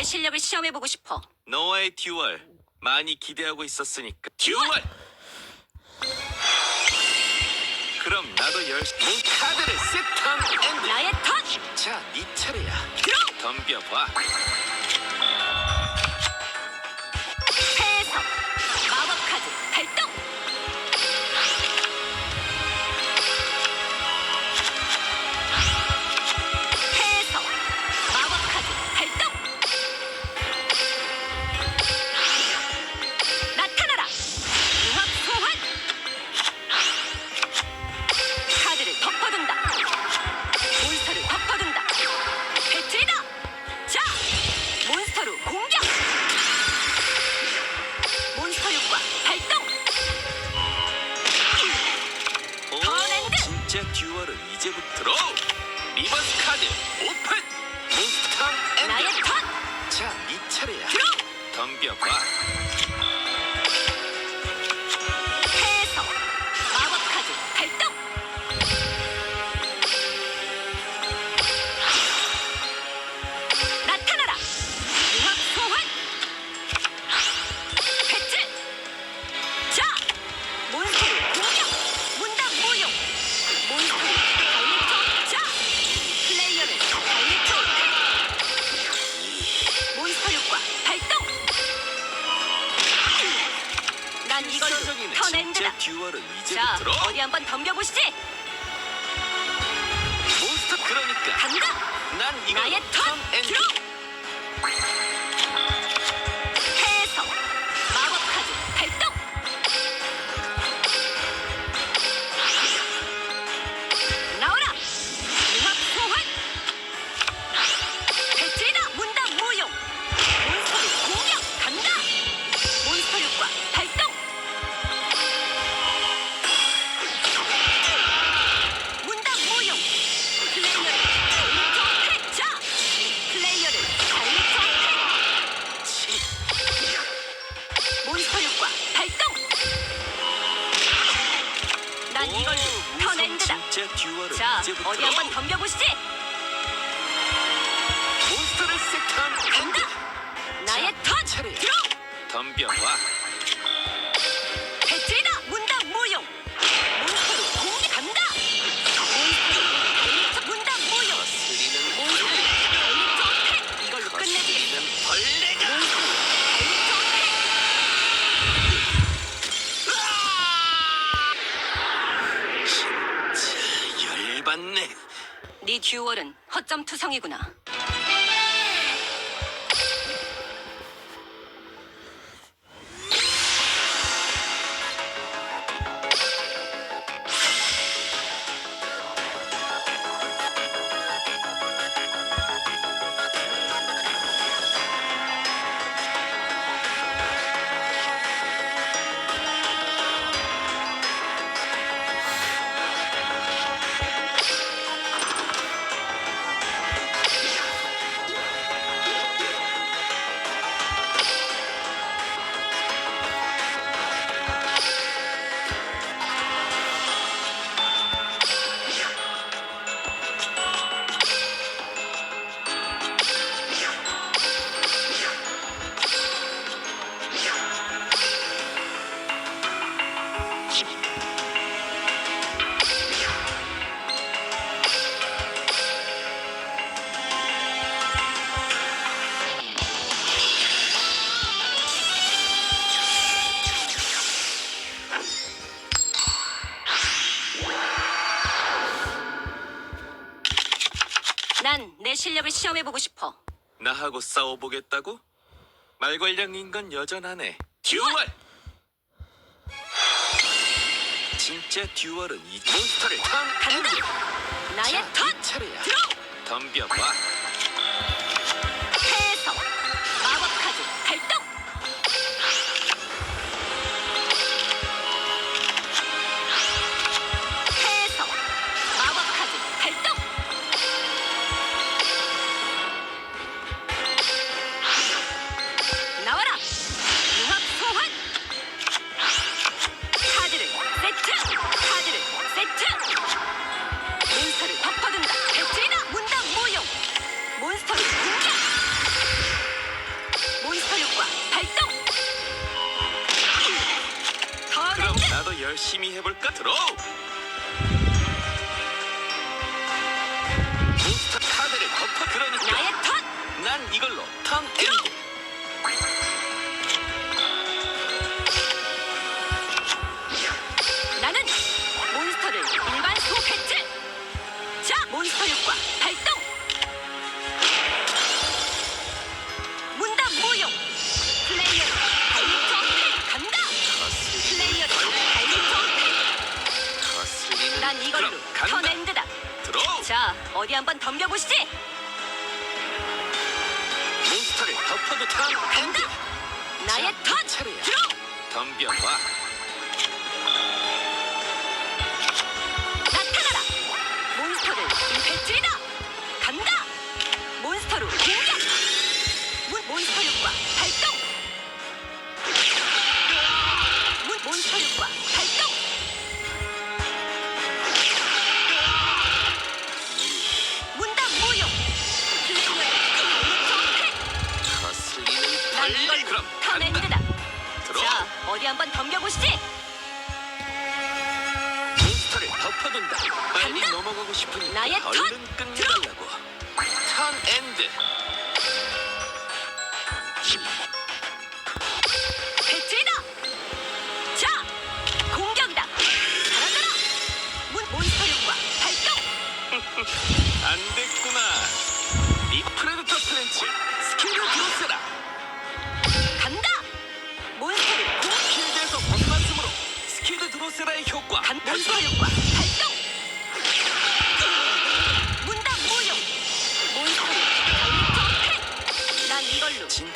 내 실력을 시험해보고 싶어. 너와의 듀얼 많이 기대하고 있었으니까. 듀얼! 그럼 나도 열심히 카드를 세턴 엔드. 나의 턴! 자, 네 차례야. 들어! 덤벼봐. Bye. 더 낸다. 자, 어디 한번 덤벼보시지. 몬스터 그러니까 간다. 난 이거 나의 턴 엔드. 들어! 듀월은 허점 투성이구나. 시험해보고 싶어. 나하고 싸워보겠다고? 말괄량인 건 여전하네. 듀얼! 진짜 듀얼은 이 몬스터를 탕! 간다! 나의 턴! 차례야. 들어! 덤벼봐. 열심히 해볼까? 들어! 몬스터 카드를 덮어 그러니까 나의 턴! 난 이걸로 턴 엔드 나는 몬스터를 일반 소패치! 자, 몬스터 효과 발동! 어디 한번 덤벼보시지! 몬스터를 덮어도 턴 엔드 간다! 나의 자, 턴! 차례야. 들어! 덤벼봐 턴 엔드 배틀이다! 자! 공격이다! 사라져라! 문, 몬스터 효과 발동! 안 됐구나 이 프레데터 프렌치 스킬을 들었어라 간다! 몬스터를 공, 필드에서 벗어났으므로 스키드 드로세라의 효과 간, 몬스터 효과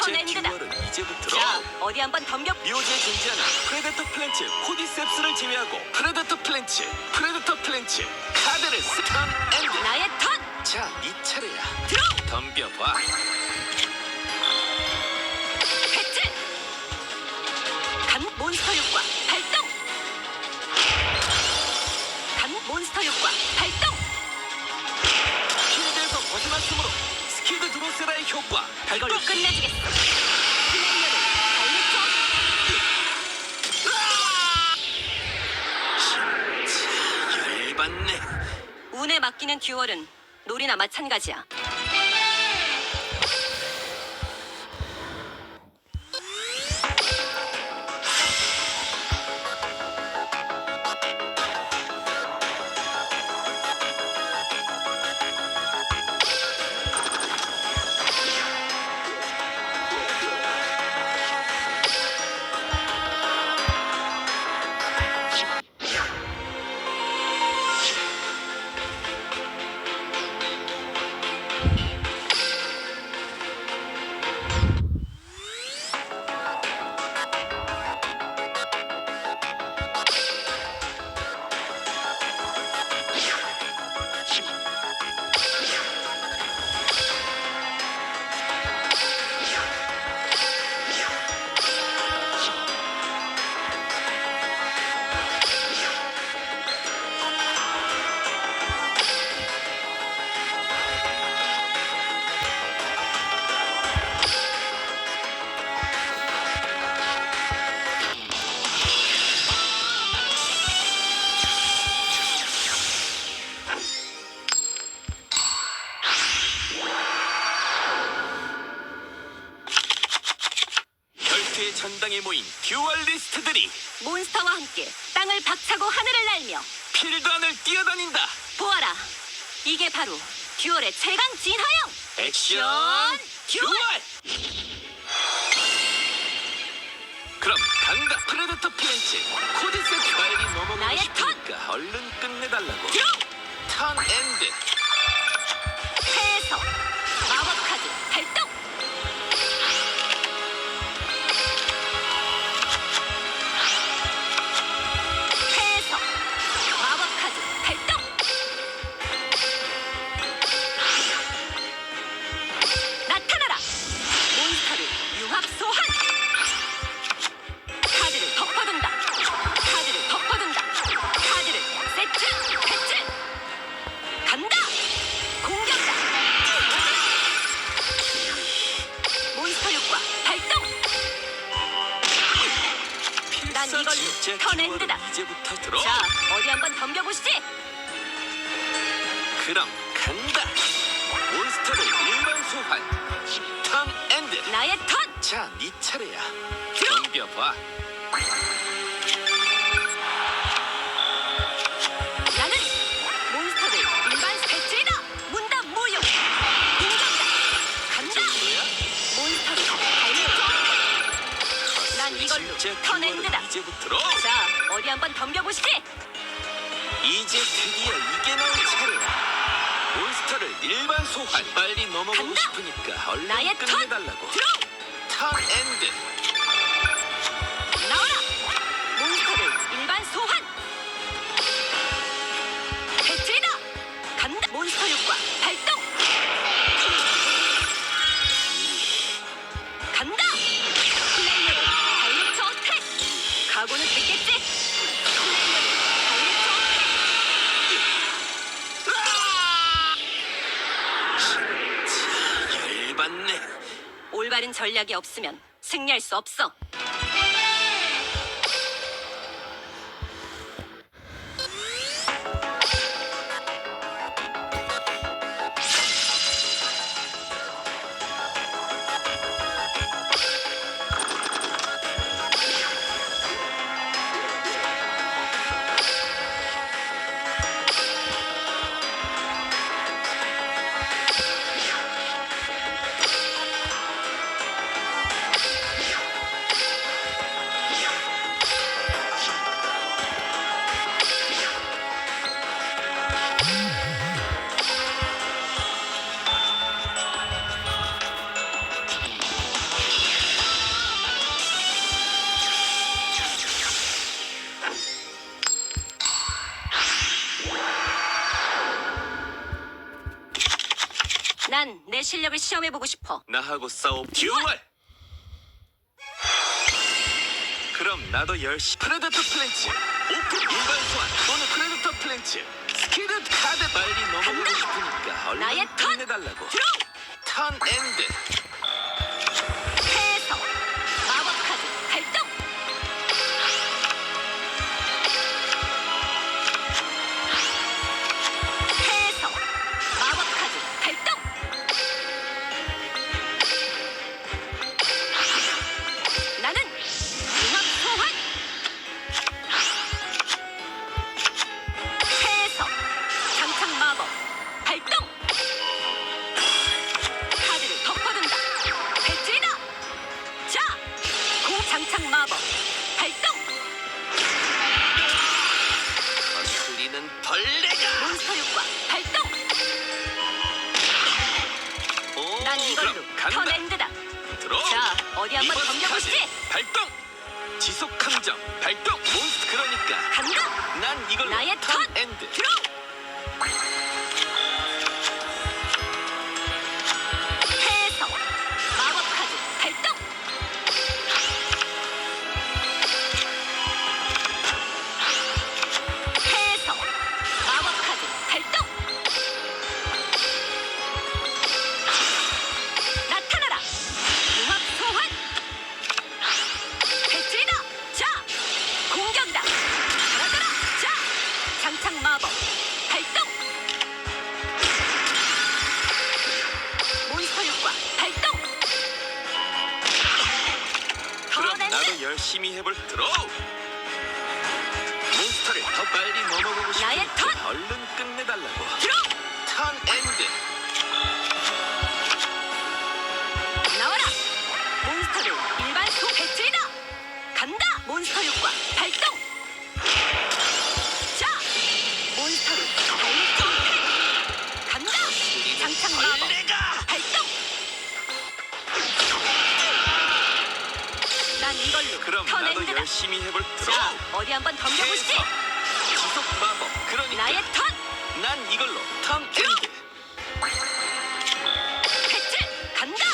이걸로 진짜 턴엔드다! 듀얼은 이제부터 자, 어디 한번 덤벼 묘지에 존재하는 프레데터 플랜츠 코디셉스를 제외하고 프레데터 플랜츠 프레데터 플랜츠 카드를 스턴 엔드 나의 턴! 자, 네 차례야 들어! 덤벼봐 배틀! 몬스터 효과 발동! 간 몬스터 효과 발동! 필드에서 벗어났으므로 스키드 드로세라의 효과 발동 이걸로 끝내주겠어! 달리토 자, 열받네 운에 맡기는 듀얼은 놀이나 마찬가지야. 듀얼의 최강 진화형. 액션 듀얼! 그럼 간다 프레데터 플랜치 코디셉스 빨리 넘어가고 나의 싶으니까 얼른 끝내달라고! 턴 엔드 네 차례야. 덤벼봐. 나는 몬스터를 일반 배틀이다. 문담 무용. 공격다. 간다. 발명. 난 이걸로 진짜 턴 기원은 엔드다. 이제부터. 자, 어디 한번 덤벼보시지. 이제 드디어 이게 나올 차례야. 몬스터를 일반 소환. 빨리 넘어가고 간다. 싶으니까 얼른 나의 턴. 끝내달라고. 들어. 턴 엔드. 전략이 없으면 승리할 수 없어! 실력을 시험해보고 싶어. 나하고 싸워 듀얼. 그럼 나도 열심히 프레데터 플랜치 오픈 일반 소환 또는 프레데터 플랜치 스키드 카드 빨리 넘어가고. 싶으니까 얼른 나의 턴. 끝내달라고 들어! 턴 엔드 지 더 빨리 넘어가고 싶으니까 나의 턴! 얼른 끝내달라고 들어! 턴 엔드 나와라! 몬스터를 일반 소 배틀이다! 간다! 몬스터 효과 발동! 자! 몬스터를 어택! 간다! 장착 마법 벌레가 발동! 난 이걸로 그럼 턴 나도 엔드다! 열심히 해볼 자, 어디 한번 덤벼보시지! 지속 마법 그러니까 나의 턴! 난 이걸로 턴 엔드 배틀! 간다!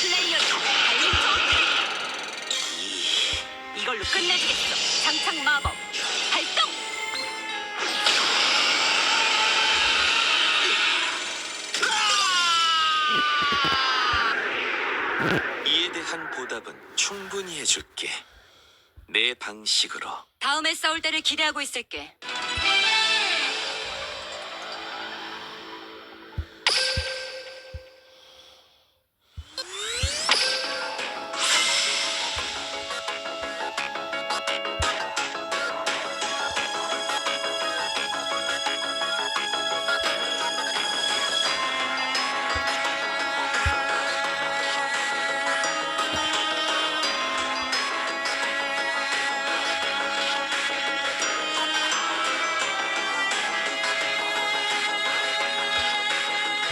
플레이어를 다이렉트 어택! 이걸로 끝내주겠어! 장착 마법 발동! 이에 대한 보답은 충분히 해줄게 내 방식으로 다음에 싸울 때를 기대하고 있을게.